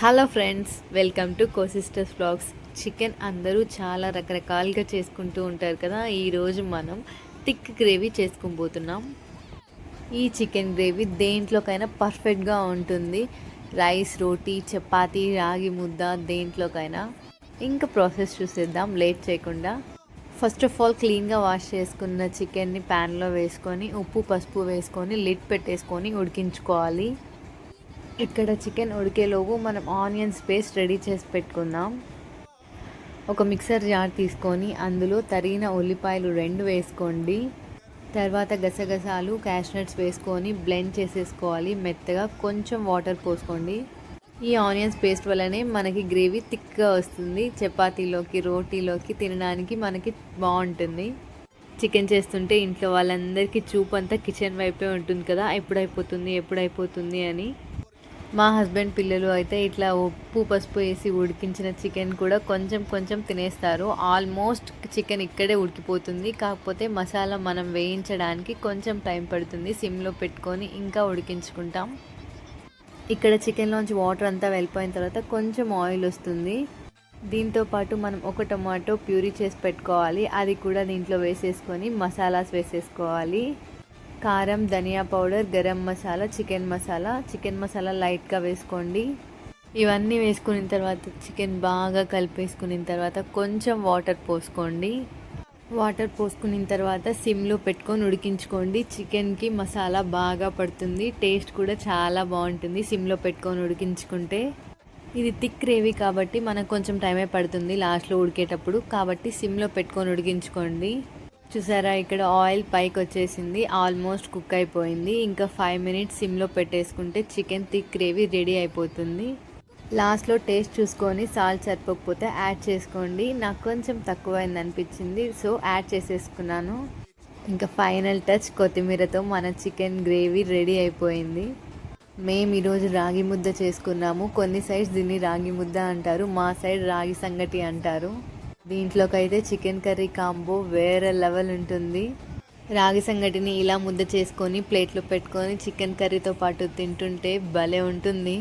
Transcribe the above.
Hello friends welcome to co sisters blogs chicken అందరూ చాలా రకరకాలుగా చేసుకుంటూ ఉంటారు కదా. ఈరోజు మనం థిక్ గ్రేవీ చేసుకోబోతున్నాం ఈ చికెన్ గ్రేవీ దేంట్లోకైనా పర్ఫెక్ట్గా ఉంటుంది. రైస్ రోటీ చపాతీ రాగి ముద్ద దేంట్లోకైనా. ఇంకా ప్రాసెస్ చూసేద్దాం లేట్ చేయకుండా. ఫస్ట్ ఆఫ్ ఆల్ క్లీన్గా వాష్ చేసుకున్న చికెన్ని ప్యాన్లో వేసుకొని ఉప్పు పసుపు వేసుకొని లిడ్ పెట్టేసుకొని ఉడికించుకోవాలి. ఇక్కడ చికెన్ ఉడికేలోపు మనం ఆనియన్స్ పేస్ట్ రెడీ చేసి పెట్టుకుందాం. ఒక మిక్సర్ జార్ తీసుకొని అందులో తరిగిన ఉల్లిపాయలు రెండు వేసుకోండి. తర్వాత గసగసాలు క్యాష్నట్స్ వేసుకొని బ్లెండ్ చేసేసుకోవాలి. మెత్తగా కొంచెం వాటర్ పోసుకోండి. ఈ ఆనియన్స్ పేస్ట్ వల్లనే మనకి గ్రేవీ థిక్గా వస్తుంది. చపాతీలోకి రోటీలోకి తినడానికి మనకి బాగుంటుంది. చికెన్ చేస్తుంటే ఇంట్లో వాళ్ళందరికీ చూపు అంతా కిచెన్ వైపే ఉంటుంది కదా. ఎప్పుడైపోతుంది ఎప్పుడైపోతుంది అని. మా హస్బెండ్ పిల్లలు అయితే ఇట్లా ఉప్పు పసుపు వేసి ఉడికించిన చికెన్ కూడా కొంచెం కొంచెం తినేస్తారు. ఆల్మోస్ట్ చికెన్ ఇక్కడే ఉడికిపోతుంది. కాకపోతే మసాలా మనం వేయించడానికి కొంచెం టైం పడుతుంది. సిమ్లో పెట్టుకొని ఇంకా ఉడికించుకుంటాం. ఇక్కడ చికెన్లోంచి వాటర్ అంతా వెళ్ళిపోయిన తర్వాత కొంచెం ఆయిల్ వస్తుంది. దీంతో పాటు మనం ఒక టొమాటో ప్యూరీ చేసి పెట్టుకోవాలి. అది కూడా దీంట్లో వేసేసుకొని మసాలాస్ వేసేసుకోవాలి. కారం ధనియా powder garam masala chicken masala. Chicken masala లైట్గా వేసుకోండి. ఇవన్నీ వేసుకున్న తర్వాత చికెన్ బాగా కలిపేసుకున్న తర్వాత కొంచెం వాటర్ పోసుకోండి. వాటర్ పోసుకున్న తర్వాత సిమ్లో పెట్టుకొని ఉడికించుకోండి. చికెన్కి మసాలా బాగా పడుతుంది. టేస్ట్ కూడా చాలా బాగుంటుంది సిమ్లో పెట్టుకొని ఉడికించుకుంటే. ఇది థిక్ గ్రేవీ కాబట్టి మనకు కొంచెం టైమే పడుతుంది లాస్ట్లో ఉడికేటప్పుడు. కాబట్టి సిమ్లో పెట్టుకొని ఉడికించుకోండి. చూసారా ఇక్కడ ఆయిల్ పైకి వచ్చేసింది ఆల్మోస్ట్ కుక్ అయిపోయింది. ఇంకా ఫైవ్ మినిట్స్ సిమ్లో పెట్టేసుకుంటే చికెన్ థిక్ గ్రేవీ రెడీ అయిపోతుంది. లాస్ట్లో టేస్ట్ చూసుకొని సాల్ట్ సరిపోకపోతే యాడ్ చేసుకోండి. నాకు కొంచెం తక్కువైంది అనిపించింది సో యాడ్ చేసేసుకున్నాను. ఇంకా ఫైనల్ టచ్ కొత్తిమీరతో మన చికెన్ గ్రేవీ రెడీ అయిపోయింది. మేము ఈరోజు రాగి ముద్ద చేసుకున్నాము. కొన్ని సైడ్స్ దీన్ని రాగి ముద్ద అంటారు మా సైడ్ రాగి సంగటి అంటారు. దీంట్లోకైతే చికెన్ కర్రీ కాంబో వేరే లెవెల్ ఉంటుంది. రాగి సంగటిని ఇలా ముద్ద చేసుకొని ప్లేట్లో పెట్టుకొని చికెన్ కర్రీతో పాటు తింటుంటే భలే ఉంటుంది.